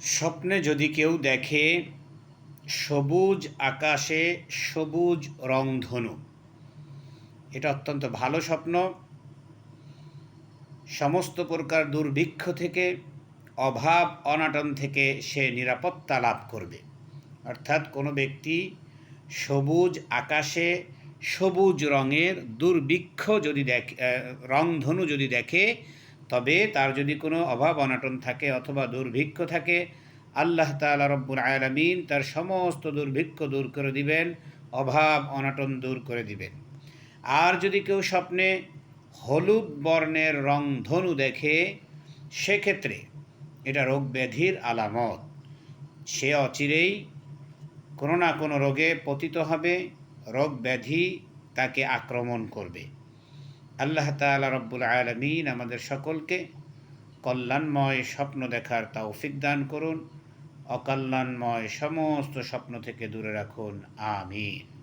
স্বপ্নে যদি কেউ দেখে, সবুজ আকাশে সবুজ রংধনু এটা অত্যন্ত ভালো স্বপ্ন। সমস্ত প্রকার দুর্ভিক্ষ থেকে, অভাব, অনাটন থেকে সে নিরাপত্তা লাভ করবে। অর্থাৎ কোনো ব্যক্তি সবুজ আকাশে সবুজ রঙের দুর্ভিক্ষ যদি দেখে রংধনু যদি দেখে তবে তার যদি কোনো অভাব অনাটন থাকে অথবা দুর্ভিক্ষ থাকে, আল্লাহ তালা রব্বুল আয়ালামিন তার সমস্ত দুর্ভিক্ষ দূর করে দিবেন, অভাব অনাটন দূর করে দিবেন। আর যদি কেউ স্বপ্নে হলুদ বর্ণের রংধনু দেখে, সেক্ষেত্রে এটা রোগ ব্যাধির আলামত। সে অচিরেই কোনো না কোনো রোগে পতিত হবে, রোগ ব্যাধি তাকে আক্রমণ করবে। আল্লাহ তালা রব্বুল আলমিন আমাদের সকলকে কল্যাণময় স্বপ্ন দেখার তৌফিক দান করুন, অকল্যাণময় সমস্ত স্বপ্ন থেকে দূরে রাখুন, আমিন।